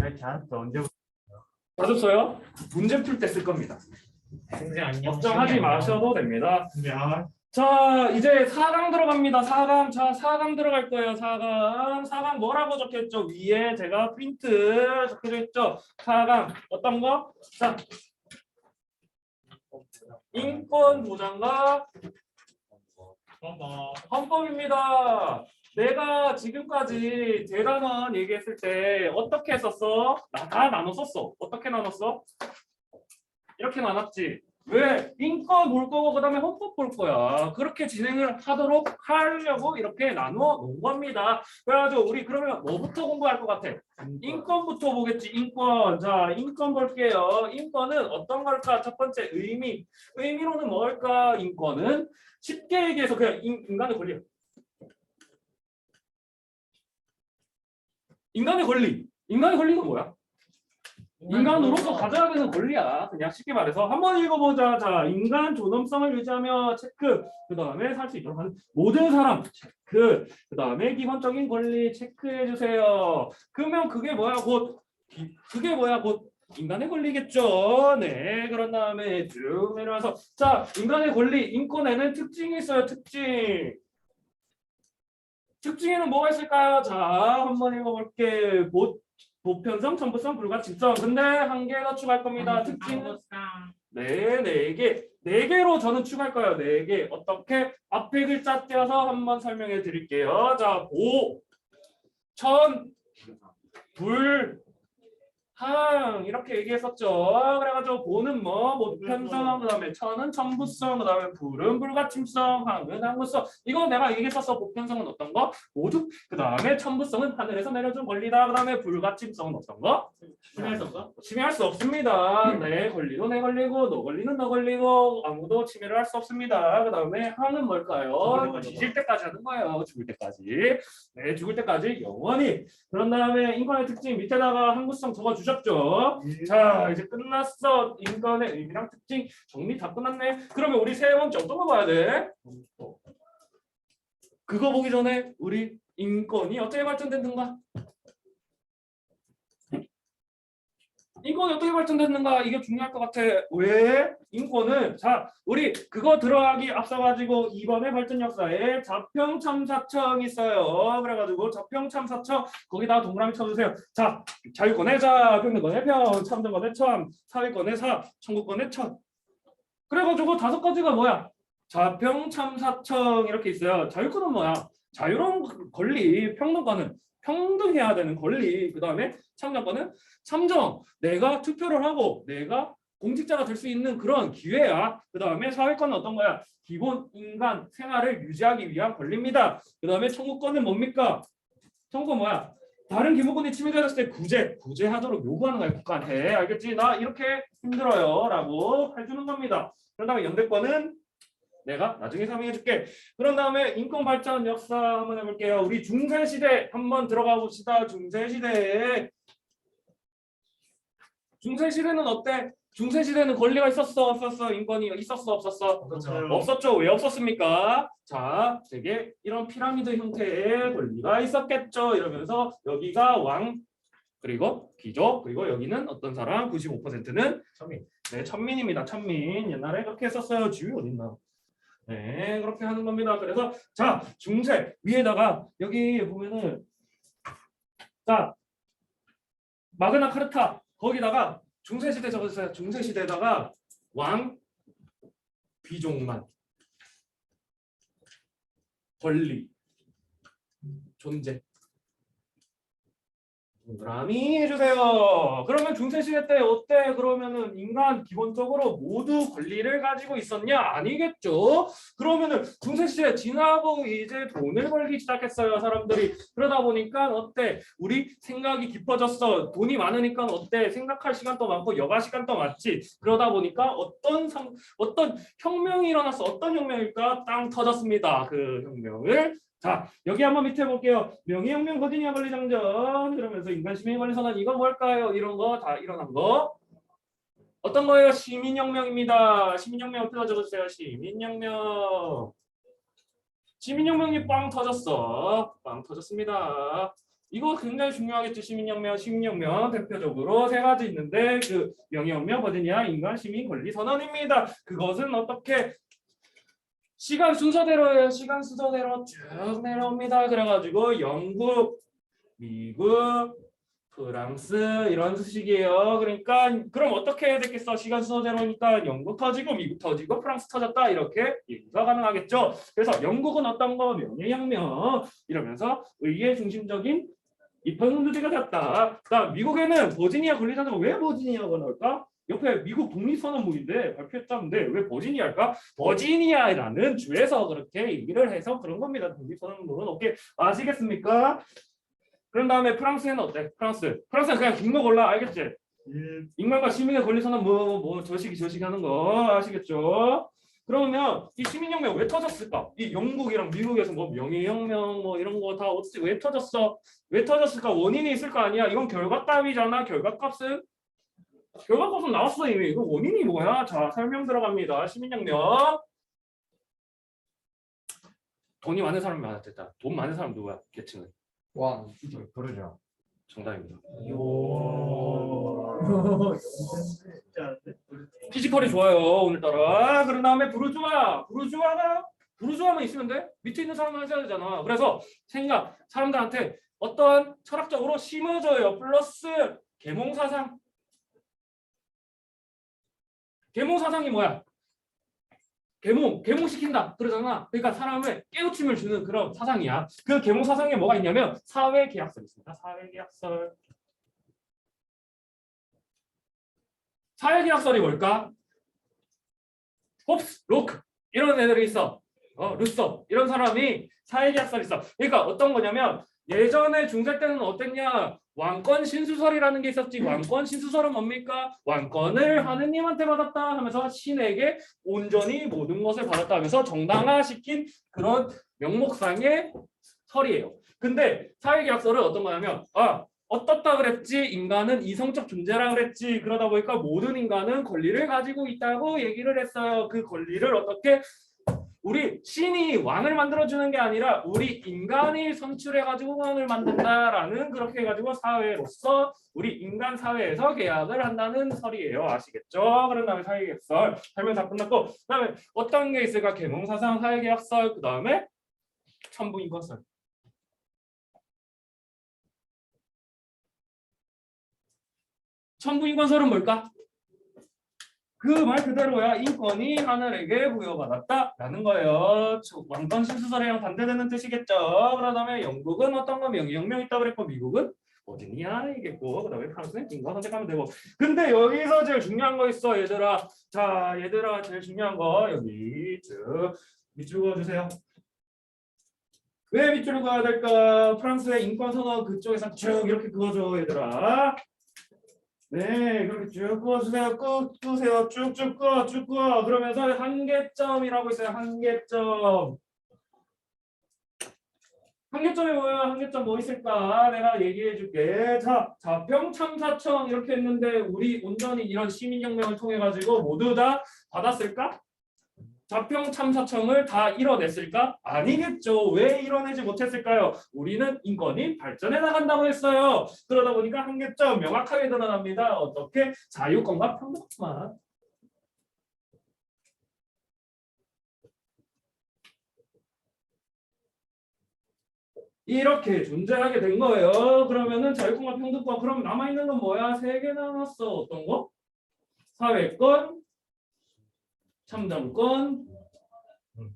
잘 잘했어 언제 맞았어요? 문제 풀 때 쓸 겁니다. 생생 안녕 걱정하지 마셔도 됩니다. 야 자, 이제 4강 들어갑니다. 4강. 자, 4강 들어갈 거예요. 4강. 4강 뭐라고 적혀있죠? 위에 제가 프린트 적혀져 있죠? 4강. 어떤 거? 자, 인권 보장과 어머 헌법입니다. 내가 지금까지 대단원 얘기했을 때 어떻게 썼어? 나 다 나눠 썼어. 어떻게 나눴어? 이렇게 나눴지. 왜? 인권 볼 거고 그 다음에 헌법 볼 거야. 그렇게 진행을 하도록 하려고 이렇게 나누어 놓은 겁니다. 그래가지고 우리 그러면 뭐부터 공부할 것 같아? 인권부터 보겠지. 인권. 자, 인권 볼게요. 인권은 어떤 걸까? 첫 번째 의미. 의미로는 뭘까? 인권은 쉽게 얘기해서 그냥 인, 인간의 권리. 인간의 권리. 인간의 권리는 뭐야? 인간으로서 가져야 되는 권리야. 그냥 쉽게 말해서 한번 읽어보자. 자, 인간 존엄성을 유지하며 체크. 그 다음에 살 수 있도록 하는 모든 사람 체크. 그 다음에 기본적인 권리 체크해 주세요. 그러면 그게 뭐야? 곧 기- 그게 뭐야? 곧 인간의 권리겠죠. 네. 그런 다음에 쭉 내려와서 자, 인간의 권리, 인권에는 특징이 있어요. 특징. 특징에는 뭐가 있을까요? 자, 한번 읽어볼게. 보, 보편성, 첨부성, 불가침성. 근데 한 개 더 추가할 겁니다. 특징은 네, 네 개. 네 개로 저는 추가할 거예요. 네 개. 어떻게? 앞에 글자 떼어서 한번 설명해 드릴게요. 자, 보, 천, 불, 항 이렇게 얘기했었죠. 그래가지고 보는 뭐 보편성, 그다음에 천은 첨부성, 그다음에 불은 불가침성, 항은 항구성. 이거 내가 얘기했었어. 보편성은 어떤 거? 모두. 그다음에 첨부성은 하늘에서 내려준 권리다. 그다음에 불가침성은 어떤 거? 심할 수 없어? 침해할 수 없습니다. 내 권리도 내 권리고 너 권리는 너 권리고 아무도 침해를 할 수 없습니다. 그 다음에 항은 뭘까요? 뒤질 때까지 하는 거예요. 죽을 때까지. 네, 죽을 때까지 영원히. 그런 다음에 인권의 특징 밑에다가 항구성 적어주 셨죠. 자, 이제 끝났어. 인권의 의미랑 특징 정리 다 끝났네. 그러면 우리 세 번째 어떤 거 봐야 돼? 그거 보기 전에 우리 인권이 어떻게 발전됐는가? 인권이 어떻게 발전됐는가 이게 중요할 것 같아. 왜? 인권은 자 우리 그거 들어가기 앞서가지고 이번에 발전 역사에 자평참사청 있어요. 그래가지고 자평참사청 거기다 동그라미 쳐주세요. 자 자유권의 자, 평등권의 평, 참정권의 참, 사회권의 사, 청구권의 천. 그래가지고 다섯 가지가 뭐야? 자평참사청 이렇게 있어요. 자유권은 뭐야? 자유로운 권리, 평등권은 평등해야 되는 권리, 그 다음에 참정권은 참정, 내가 투표를 하고 내가 공직자가 될 수 있는 그런 기회야. 그 다음에 사회권은 어떤 거야? 기본 인간 생활을 유지하기 위한 권리입니다. 그 다음에 청구권은 뭡니까? 청구권 뭐야? 다른 기본권이 침해되었을 때 구제, 구제하도록 요구하는 거야 국가한테. 알겠지? 나 이렇게 힘들어요. 라고 해주는 겁니다. 그런 다음에 연대권은 내가 나중에 설명해 줄게. 그런 다음에 인권 발전 역사 한번 해볼게요. 우리 중세 시대 한번 들어가 봅시다. 중세 시대. 중세 시대는 어때? 중세 시대는 권리가 있었어, 없었어? 인권이 있었어, 없었어? 없었죠. 왜 없었습니까? 자, 되게 이런 피라미드 형태의 권리가 있었겠죠. 이러면서 여기가 왕 그리고 귀족 그리고 여기는 어떤 사람 95%는 천민. 네, 천민입니다. 천민. 옛날에 그렇게 했었어요. 지위 어딨나? 네, 그렇게 하는 겁니다. 그래서 자, 중세 위에다가 여기 보면은 자, 마그나 카르타 거기다가 중세 시대 적어주세요. 중세 시대에다가 왕 귀족만 권리 존재 동그라미 해주세요. 그러면 중세시대 때 어때? 그러면은 인간 기본적으로 모두 권리를 가지고 있었냐? 아니겠죠. 그러면은 중세시대 지나고 이제 돈을 벌기 시작했어요, 사람들이. 그러다 보니까 어때? 우리 생각이 깊어졌어. 돈이 많으니까 어때? 생각할 시간도 많고 여가 시간도 많지. 그러다 보니까 어떤 상, 어떤 혁명이 일어났어. 어떤 혁명일까? 땅 터졌습니다. 그 혁명을 자 여기 한번 밑에 볼게요. 명예혁명 버지니아 권리장전 그러면서 인간 시민 권리 선언 이거 뭘까요? 이런 거 다 일어난 거 어떤 거예요? 시민혁명입니다. 시민혁명 어떻게 적어주세요? 시민혁명 시민혁명이 빵 터졌어. 빵 터졌습니다. 이거 굉장히 중요하겠죠. 시민혁명, 시민혁명 대표적으로 세 가지 있는데 그 명예혁명, 버지니아, 인간, 시민, 권리 선언입니다. 그것은 어떻게 시간 순서대로예요. 시간 순서대로 쭉 내려옵니다. 그래가지고 영국, 미국, 프랑스 이런 식이에요. 그러니까 그럼 어떻게 해야 되겠어? 시간 순서대로니까 영국 터지고 미국 터지고 프랑스 터졌다 이렇게 얘기가 가능하겠죠. 그래서 영국은 어떤 거 명예혁명 이러면서 의회 중심적인 입헌주제가 됐다. 그다음 미국에는 버지니아 권리자가 왜 버지니아가 나올까? 옆에 미국 독립선언문인데 발표했다는데 왜 버지니아일까? 버지니아라는 주에서 그렇게 얘기를 해서 그런 겁니다. 독립선언문은 오케이 아시겠습니까? 그런 다음에 프랑스에는 어때? 프랑스. 프랑스는 그냥 긴 거 골라 알겠지? 인간과 시민의 권리 선언 뭐 뭐 저식이 저식 하는 거 아시겠죠? 그러면 이 시민혁명 왜 터졌을까? 이 영국이랑 미국에서 뭐 명예혁명 뭐 이런 거 다 어떻게 왜 터졌어? 왜 터졌을까? 원인이 있을 거 아니야? 이건 결과값이잖아. 결과값은 결과값은 나왔어 이미. 이거 원인이 뭐야? 자 설명 들어갑니다. 시민혁명. 돈이 많은 사람이 많았겠다. 돈 많은 사람 누구야? 계층은 왕 부르죠. 정답입니다. 피지컬이 좋아요 오늘따라 그런 다음에 부르주아 부르주아가 부르주아만 있으면 돼 밑에 있는 사람만 하셔야 되잖아 그래서 생각 사람들한테 어떠한 철학적으로 심어져요 플러스 계몽 사상 계몽 사상이 뭐야? 계몽 계몽시킨다 그러잖아. 그러니까 사람을 깨우침을 주는 그런 사상이야. 그 계몽 사상에 뭐가 있냐면 사회 계약설 있습니다. 사회 계약설 사회 계약설이 뭘까? 홉스, 로크. 이런 애들이 있어. 어, 루소 이런 사람이 사회 계약설이 있어. 그러니까 어떤 거냐면 예전에 중세 때는 어땠냐? 왕권 신수설이라는 게 있었지. 왕권 신수설은 뭡니까? 왕권을 하느님한테 받았다 하면서 신에게 온전히 모든 것을 받았다 하면서 정당화시킨 그런 명목상의 설이에요. 근데 사회계약설은 어떤 거냐면 아 어떻다 그랬지 인간은 이성적 존재라 그랬지 그러다 보니까 모든 인간은 권리를 가지고 있다고 얘기를 했어요 그 권리를 어떻게 우리 신이 왕을 만들어주는 게 아니라 우리 인간이 선출해 가지고 왕을 만든다라는 그렇게 해가지고 사회로서 우리 인간 사회에서 계약을 한다는 설이에요 아시겠죠? 그런 다음에 사회계약설 설명 다 끝났고 그 다음에 어떤 게 있을까 계몽사상 사회계약설 그 다음에 천부인권설 천부인권설은 뭘까? 그 말 그대로야 인권이 하늘에게 부여받았다라는 거예요. 저- 왕권 신수설이랑 반대되는 뜻이겠죠. 그러다음에 영국은 어떤 거 명예혁명 있다고 그랬고 미국은 버지니아이겠고 그다음에 프랑스는 인권 선택하면 되고. 근데 여기서 제일 중요한 거 있어 얘들아. 자 얘들아 제일 중요한 거 여기 쭉 밑줄 그어주세요. 왜 밑줄을 그어야 될까? 프랑스의 인권 선언 그쪽에서 쭉 이렇게 그어줘 얘들아. 네, 그렇게 쭉 그어주세요. 끄, 끄세요. 쭉쭉 그어, 쭉 그어. 그러면서 한계점이라고 있어요. 한계점. 한계점이 뭐야? 한계점 뭐 있을까? 내가 얘기해 줄게. 자, 자평 참사청 이렇게 했는데 우리 온전히 이런 시민혁명을 통해 가지고 모두 다 받았을까? 자평 참사청을 다 이뤄냈을까? 아니겠죠. 왜 이뤄내지 못했을까요? 우리는 인권이 발전해 나간다고 했어요. 그러다 보니까 한계점 명확하게 드러납니다. 어떻게? 자유권과 평등만. 이렇게 존재하게 된 거예요. 그러면은 자유권과 평등권 그럼 남아 있는 건 뭐야? 세 개 남았어. 어떤 거? 사회권, 참정권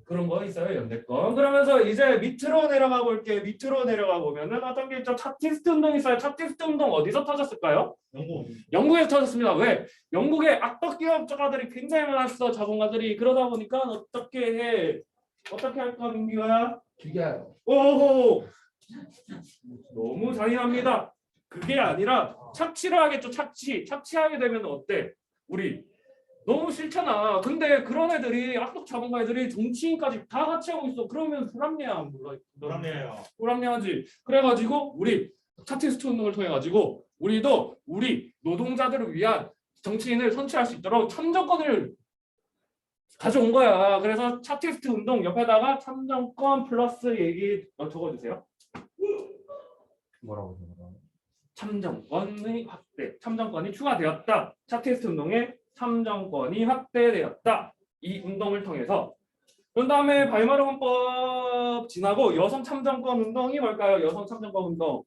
그런 거 있어요. 연대권. 그러면서 이제 밑으로 내려가 볼게. 밑으로 내려가 보면은 어떤 게 있죠? 차티스트 운동 있어요. 차티스트 운동 어디서 터졌을까요? 영국 영국에서 터졌습니다. 왜? 영국에 악덕 기업가들이 굉장히 많았어. 자본가들이 그러다 보니까 어떻게 해? 어떻게 할까 민기가? 죽여요. 오호 너무 잔인합니다. 그게 아니라 착취를 하겠죠. 착취. 착취하게 되면 어때? 우리 너무 싫잖아. 근데 그런 애들이 악덕 자본가 애들이 정치인까지 다 같이 하고 있어. 그러면 불합리해 안 불합- 노란네요. 불합리하지. 그래가지고 우리 차티스트 운동을 통해 가지고 우리도 우리 노동자들을 위한 정치인을 선출할 수 있도록 참정권을 가져온 거야. 그래서 차티스트 운동 옆에다가 참정권 플러스 얘기 어, 적어주세요. 뭐라고 적어요? 참정권의 확대, 참정권이 추가되었다. 차테스트 운동에 참정권이 확대되었다. 이 운동을 통해서 그런 다음에 바이마르 헌법 지나고 여성 참정권 운동이 뭘까요? 여성 참정권 운동.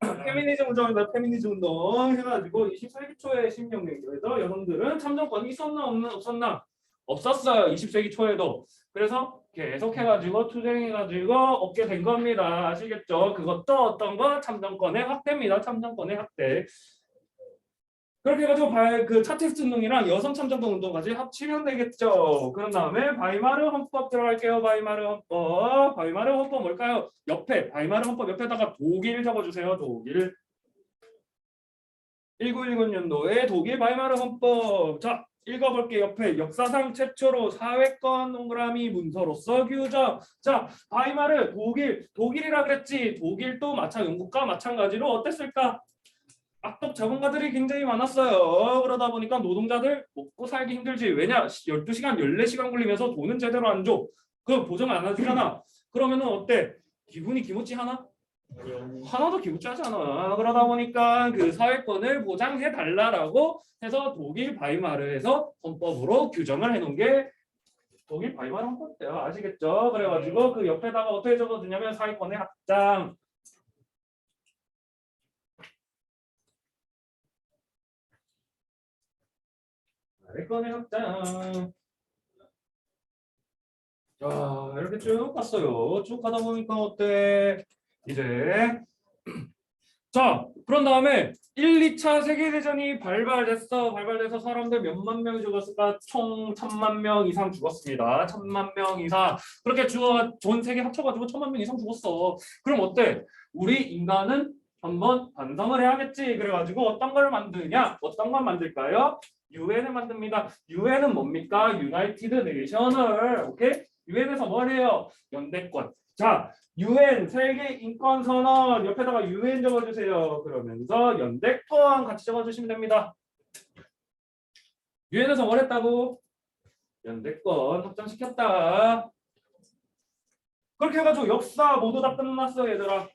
페미니즘 운동입니다. 페미니즘 운동 해가지고 20세기 초에 신명령에서 여성들은 참정권이 있었나 없나 없었나 없었어요. 20세기 초에도. 그래서 계속 해가지고 투쟁해가지고 얻게 된 겁니다. 아시겠죠? 그것도 어떤 거 참정권의 확대입니다. 참정권의 확대. 그렇게 해가지고 발, 그 차테스트 운동이랑 여성 참정권 운동까지 합치면 되겠죠. 그런 다음에 바이마르 헌법 들어갈게요. 바이마르 헌법. 바이마르 헌법 뭘까요? 옆에 바이마르 헌법 옆에다가 독일 적어주세요. 독일. 1919년도에 독일 바이마르 헌법. 자, 읽어볼게 옆에 역사상 최초로 사회권 동그라미 문서로서 규정. 자, 바이마르 독일 독일이라 그랬지. 독일도 마찬 영국과 마찬가지로 어땠을까? 악독 자본가들이 굉장히 많았어요. 그러다 보니까 노동자들 먹고 살기 힘들지. 왜냐? 12시간, 14시간 걸리면서 돈은 제대로 안 줘. 그 보정 안 해주잖아. 그러면은 어때? 기분이 기모찌 하나? 하나도 기부하지 않아. 그러다 보니까 그 사회권을 보장해 달라라고 해서 독일 바이마르에서 헌법으로 규정을 해놓은 게 독일 바이마르 헌법이에요. 아시겠죠? 그래가지고 그 옆에다가 어떻게 적어두냐면 사회권의 확장. 확장. 자 이렇게 쭉 갔어요. 쭉 가다 보니까 어때? 이제. 자 그런 다음에 1, 2차 세계대전이 발발됐어. 발발돼서 사람들 몇만 명이 죽었을까? 총 천만 명 이상 죽었습니다. 천만 명 이상. 그렇게 죽어 전 세계 합쳐가지고 천만 명 이상 죽었어. 그럼 어때? 우리 인간은 한번 반성을 해야겠지. 그래가지고 어떤 걸 만드냐? 어떤 걸 만들까요 유엔을 만듭니다 유엔은 뭡니까 유나이티드 네이션을 오케이 유엔에서 뭘 해요 연대권 자 유엔 세계 인권 선언 옆에다가 유엔 적어 주세요. 그러면서 연대권 같이 적어 주시면 됩니다. 유엔에서 뭘 했다고? 연대권 확장시켰다. 그렇게 해가지고 역사 모두 다 끝났어 얘들아.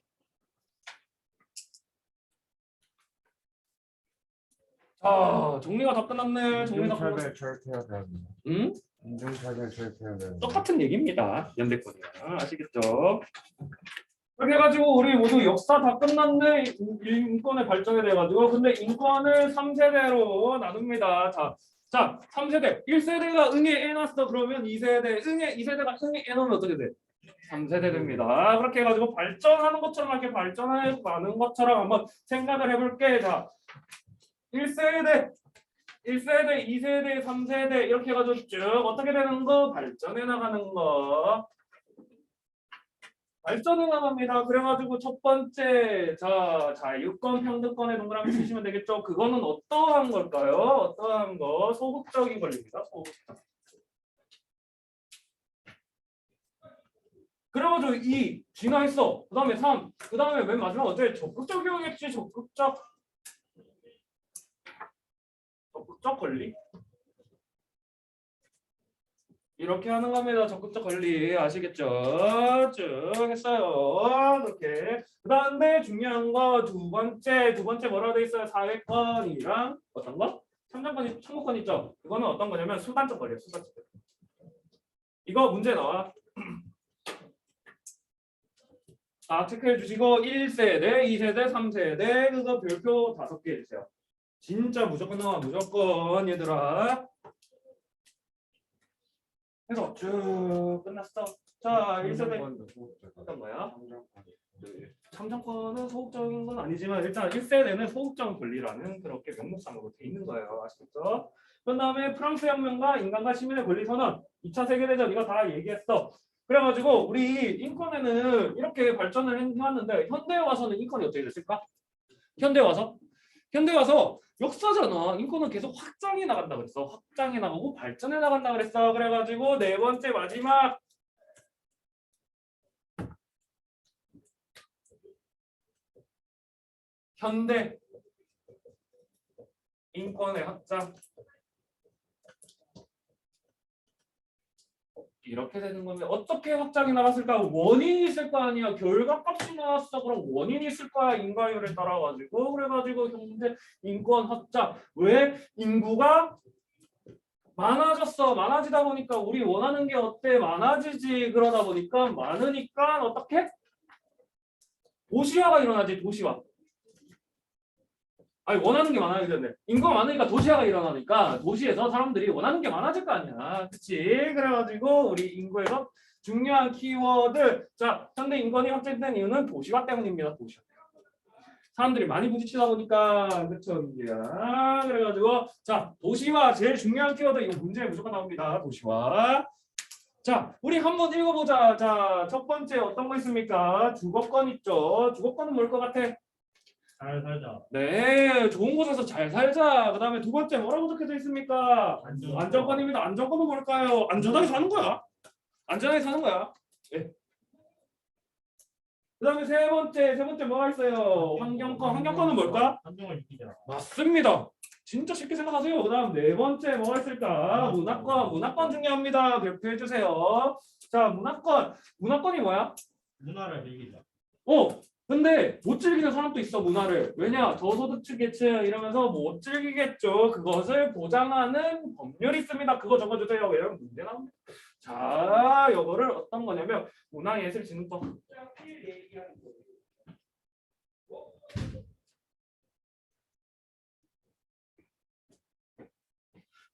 자 정리가 다 끝났네. 정리가 다 끝났어. 인종차별 절대해야 됩니다. 응? 인종차별 절대해야 됩니다. 똑같은 얘기입니다. 연대권이랑 아시겠죠? 그렇게 해가지고 우리 모두 역사 다 끝났네 인권의 발전에 대해 가지고 근데 인권을 3세대로 나눕니다. 자, 자 3세대 1세대가 응에 해놨어 그러면 2세대 응에 2세대가 응에 해놓으면 어떻게 돼? 3세대 됩니다. 그렇게 해가지고 발전하는 것처럼 이렇게 발전하는 것처럼 한번 생각을 해볼게. 자 1세대 1세대, 2세대, 3세대 이렇게 해가지고 쭉 어떻게 되는 거? 발전해 나가는 거. 발전해 나갑니다. 그래가지고 첫 번째 자 자유권 평등권의 동그라미 치시면 되겠죠. 그거는 어떠한 걸까요? 어떠한 거? 소극적인 권리입니다. 그래가지고 2 진화했어. 그 다음에 3. 그 다음에 맨 마지막 어째 적극적이겠지. 적극적. 적극적 권리. 이렇게 하는 겁니다. 적극적 권리 아시겠죠? 쭉 했어요. 이렇게. 그 다음에 중요한 거 두 번째 두 번째 뭐라고 돼 있어요? 사회권이랑 어떤 거? 참정권이 청구권 있죠? 그거는 어떤 거냐면 수단적 권리예요. 수단적 권리. 이거 문제 나와. 자, 체크해 주시고 1세대, 2세대, 3세대 그거 별표 다섯 개 해주세요. 진짜 무조건 나와 무조건 얘들아. 해서 쭉 끝났어. 자, 1세대 인종권도 소극적. 어떤 거야? 참정권. 참정권은 소극적인 건 아니지만 일단 1세대는 소극적 권리라는 그렇게 명목상으로 돼 있는 거예요. 아시겠죠? 그 다음에 프랑스 혁명과 인간과 시민의 권리 선언 2차 세계대전 이거 다 얘기했어. 그래가지고 우리 인권에는 이렇게 발전을 해왔는데 현대에 와서는 인권이 어떻게 됐을까? 현대 와서 현대 와서 역사잖아. 인권은 계속 확장해 나간다 그랬어. 확장해 나가고 발전해 나간다 그랬어. 그래가지고 네 번째 마지막 현대 인권의 확장 이렇게 되는 건데 어떻게 확장이 나왔을까? 원인이 있을 거 아니야. 결과값이 나왔어. 그럼 원인이 있을 거야. 인과율에 따라 가지고 그래가지고 현재 인권 확장. 왜 인구가 많아졌어. 많아지다 보니까 우리 원하는 게 어때? 많아지지. 그러다 보니까 많으니까 어떻게? 도시화가 일어나지. 도시화. 아니 원하는 게 많아지는데 인구가 많으니까 도시화가 일어나니까 도시에서 사람들이 원하는 게 많아질 거 아니야. 그치? 그래가지고 우리 인구에서 중요한 키워드. 자 현대 인권이 확대된 이유는 도시화 때문입니다 도시화. 사람들이 많이 부딪히다 보니까. 그쵸 민기야? 그래가지고 자 도시화 제일 중요한 키워드. 이거 문제에 무조건 나옵니다 도시화. 자 우리 한번 읽어보자. 자 첫 번째 어떤 거 있습니까? 주거권 있죠. 주거권은 뭘 것 같아 잘 살자. 네, 좋은 곳에서 잘 살자. 그 다음에 두 번째 뭐라고 적혀져 있습니까? 안전. 안정권입니다. 안정권은 뭘까요? 안전하게 사는 거야. 안전하게 사는 거야. 네. 그 다음에 세 번째, 세 번째 뭐가 있어요? 환경권. 환경권은 뭘까? 환경을 지키자. 맞습니다. 진짜 쉽게 생각하세요. 그 다음 네 번째 뭐가 있을까? 문화권. 문화권 중요합니다. 발표해 주세요. 자, 문화권. 문화권이 뭐야? 문화를 즐기자. 어, 근데 못 즐기는 사람도 있어 문화를. 왜냐? 저소득층 계층 이러면서 못 즐기겠죠. 그것을 보장하는 법률이 있습니다. 그거 적어주세요. 왜냐면 문제 나옵니다 자 이거를 어떤 거냐면 문화예술진흥법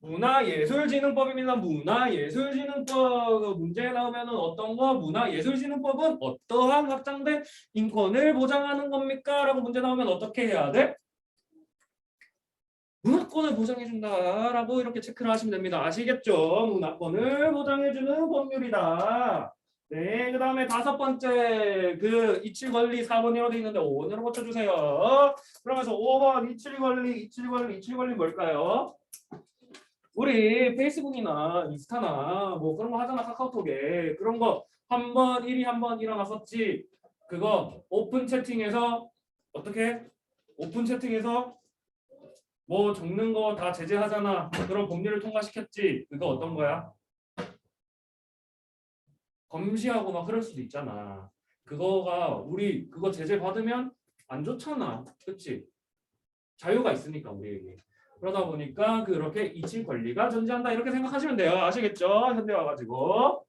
문화예술진흥법입니다. 문화예술진흥법 문제에 나오면은 어떤 거? 문화예술진흥법은 어떠한 확장된 인권을 보장하는 겁니까? 라고 문제 나오면 어떻게 해야 돼? 문화권을 보장해준다라고 이렇게 체크를 하시면 됩니다. 아시겠죠? 문화권을 보장해주는 법률이다. 네, 그 다음에 다섯 번째 그 이칠 권리 4번이라고 돼 있는데 5번으로 고쳐주세요. 그러면서 5번 이칠 권리, 이칠 권리, 이칠 권리 뭘까요? 우리 페이스북이나 인스타나 뭐 그런 거 하잖아 카카오톡에. 그런 거 한 번 일이 한 번 일어났었지. 그거 오픈 채팅에서 어떻게? 오픈 채팅에서 뭐 적는 거 다 제재하잖아. 그런 법률을 통과시켰지. 그거 어떤 거야? 검시하고 막 그럴 수도 있잖아. 그거가 우리 그거 제재 받으면 안 좋잖아. 그치? 자유가 있으니까 우리에게 그러다 보니까 그렇게 이치 권리가 존재한다 이렇게 생각하시면 돼요. 아시겠죠? 현대 와가지고.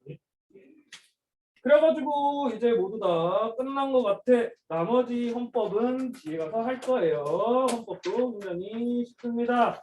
그래가지고 이제 모두 다 끝난 것 같아. 나머지 헌법은 뒤에 가서 할 거예요. 헌법도 굉장히 쉽습니다.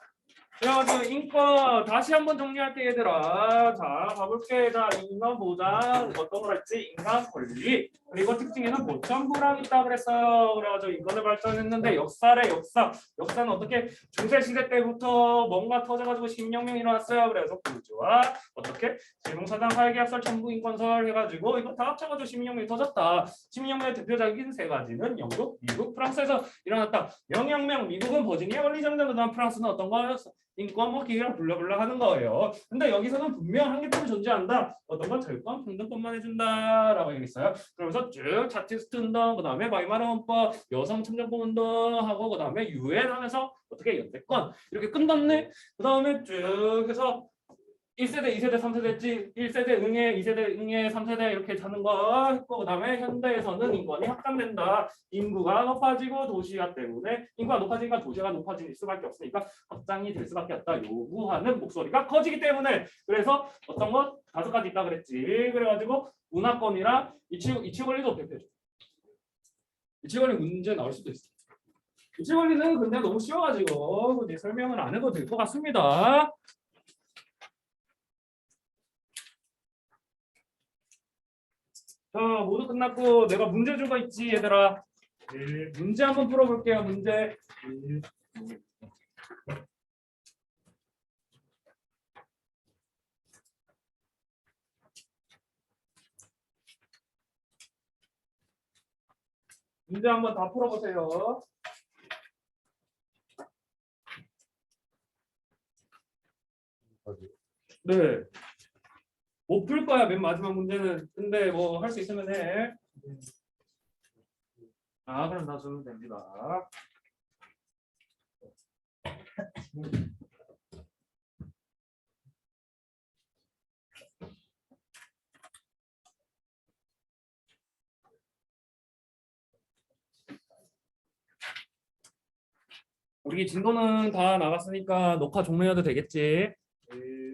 그래가지고 인권 다시 한번 정리할게 얘들아. 자 가볼게. 자 인권 보장 어떤 걸 할지 인간 권리 그리고 특징에는 보천부랑 있다 그랬어요. 그래가지고 인권을 발전했는데 역사래 역사. 역사는 어떻게 중세 시대 때부터 뭔가 터져가지고 신혁명이 일어났어요. 그래서 부주와 어떻게 제공사당 사회계약설 정부 인권설 해가지고 이거 다 합쳐가지고 신혁명이 터졌다. 신혁명의 대표적인 세 가지는 영국, 미국, 프랑스에서 일어났다. 영혁명 미국은 버지니아 원리정전 그다음 프랑스는 어떤 거였어? 인권 뭐 기회랑 불러불러 하는 거예요. 근데 여기서는 분명 한계점이 존재한다. 어떤 건 자유권, 평등권만 해준다라고 얘기했어요. 그러면서 쭉 차티스트 운동, 그 다음에 바이마르 헌법, 여성 참정권 운동하고 그 다음에 유엔 하면서 어떻게 연대권 이렇게 끝났네. 그 다음에 쭉 해서 1세대, 2세대, 3세대지 1세대 응애, 2세대 응애, 3세대 이렇게 자는 거 했고 그다음에 현대에서는 인권이 확장된다. 인구가 높아지고 도시화 때문에 인구가 높아지니까 도시가 높아질 수밖에 없으니까 확장이 될 수밖에 없다. 요구하는 목소리가 커지기 때문에 그래서 어떤 것 다섯 가지 있다 그랬지. 그래가지고 문화권이랑 이치 이치 권리도 대표죠. 이치 권리 문제 나올 수도 있어. 이치 권리는 근데 너무 쉬워가지고 이제 설명을 안 해도 될 것 같습니다. 자, 모두 끝났고 내가 문제 준거 있지, 얘들아. 네, 문제 한번 풀어볼게요. 문제. 네. 문제 한번 다 풀어보세요. 네. 못 풀 거야 맨 마지막 문제는 근데 뭐 할 수 있으면 해. 아 그럼 다 주면 됩니다. 우리 진도는 다 나갔으니까 녹화 종료해도 되겠지?